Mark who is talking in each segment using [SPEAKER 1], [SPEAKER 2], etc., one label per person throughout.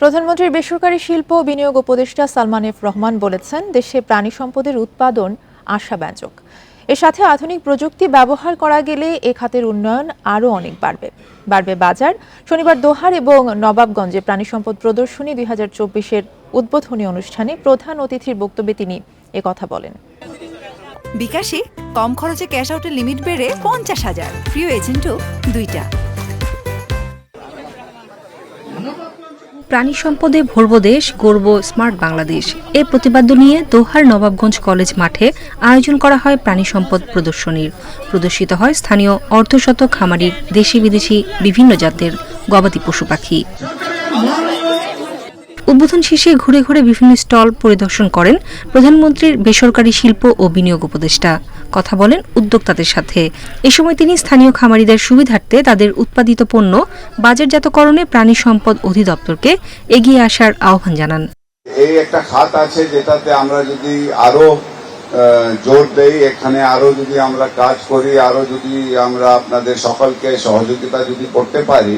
[SPEAKER 1] প্রধানমন্ত্রীর বেসরকারি শিল্প বিনিয়োগ উপদেষ্টা সালমান এফ রহমান বলেছেন, দেশে প্রাণী সম্পদের উৎপাদন আশাব্যঞ্জক। এর সাথে আধুনিক প্রযুক্তি ব্যবহার করা গেলে এ খাতের উন্নয়ন আরও অনেক বাড়বে। বাড়বে বাজার, শনিবার দোহার এবং নবাবগঞ্জে প্রাণী সম্পদ প্রদর্শনী দুই হাজার চব্বিশের উদ্বোধনী অনুষ্ঠানে প্রধান অতিথির বক্তব্যে তিনি একথা বলেন।
[SPEAKER 2] বিকাশে কম খরচে ক্যাশ আউটের লিমিট বেড়ে পঞ্চাশ হাজার। প্রিয় এজেন্টও দুইটা।
[SPEAKER 3] প্রাণী সম্পদে ভরব দেশ গর্ব স্মার্ট বাংলাদেশ। এ প্রতিপাদ্য নিয়ে দোহার নবাবগঞ্জ কলেজ মাঠে আয়োজন করা হয় প্রাণী সম্পদ প্রদর্শনীর। প্রদর্শিত হয় স্থানীয় অর্ধশত খামারির দেশি বিদেশি বিভিন্ন জাতের গবাদি পশু পাখি। উদ্বোধন শেষে ঘুরে ঘুরে বিভিন্ন স্টল পরিদর্শন করেন প্রধানমন্ত্রীর বেসরকারি শিল্প ও বিনিয়োগ উপদেষ্টা। কথা বলেন উদ্যোক্তাদের সাথে। এ সময় তিনি স্থানীয় খামারিদের সুবিধার্থে তাদের উৎপাদিত পণ্য বাজারজাতকরণে প্রাণী সম্পদ অধিদপ্তরকে এগিয়ে আসার আহ্বান জানান।
[SPEAKER 4] এই একটা খাত আছে যেটাতে আমরা যদি আরও জোর দেই, এখানে আরও যদি আমরা কাজ করি, আরও যদি আমরা আপনাদের সকলকে সহযোগিতা যদি করতে পারি,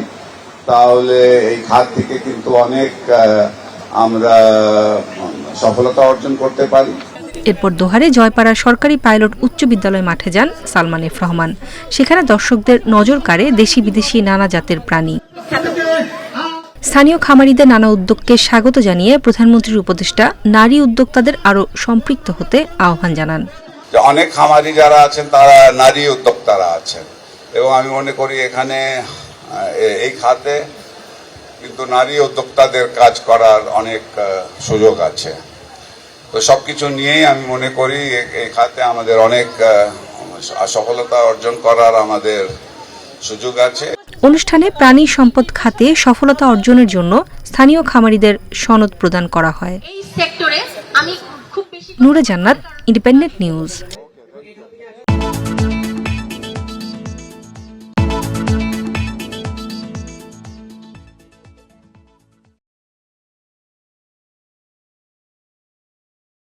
[SPEAKER 4] তাহলে এই খাত থেকে কিন্তু অনেক আমরা সফলতা অর্জন করতে পারি।
[SPEAKER 3] এরপর দোহারে জয়পাড়া সরকারি পাইলট উচ্চ বিদ্যালয় মাঠে যান সালমান এফ রহমান। সেখানে দর্শকদের নজর কাড়ে দেশি বিদেশি নানা জাতের প্রাণী। স্থানীয় খামারিদের নানা উদ্যোগকে স্বাগত জানিয়ে প্রধানমন্ত্রীর উপদেষ্টা, নারী উদ্যোক্তাদের আরও সম্পৃক্ত হতে আহ্বান জানান।
[SPEAKER 4] অনেক খামারি যারা আছেন, তারা নারী উদ্যোক্তারা আছেন। এবং আমি মনে করি এখানে এই খাতে কিন্তু নারী উদ্যোক্তাদের কাজ করার অনেক সুযোগ আছে। তো সবকিছু নিয়েই আমি মনে করি এই খাতে আমাদের অনেক সফলতা অর্জন করার আমাদের সুযোগ আছে।
[SPEAKER 3] অনুষ্ঠানে প্রাণী সম্পদ খাতে সফলতা অর্জনের জন্য স্থানীয় খামারিদের সনদ প্রদান করা হয়।
[SPEAKER 5] এই সেক্টরে আমি খুব বেশি
[SPEAKER 3] নূরে জান্নাত ইন্ডিপেন্ডেন্ট নিউজ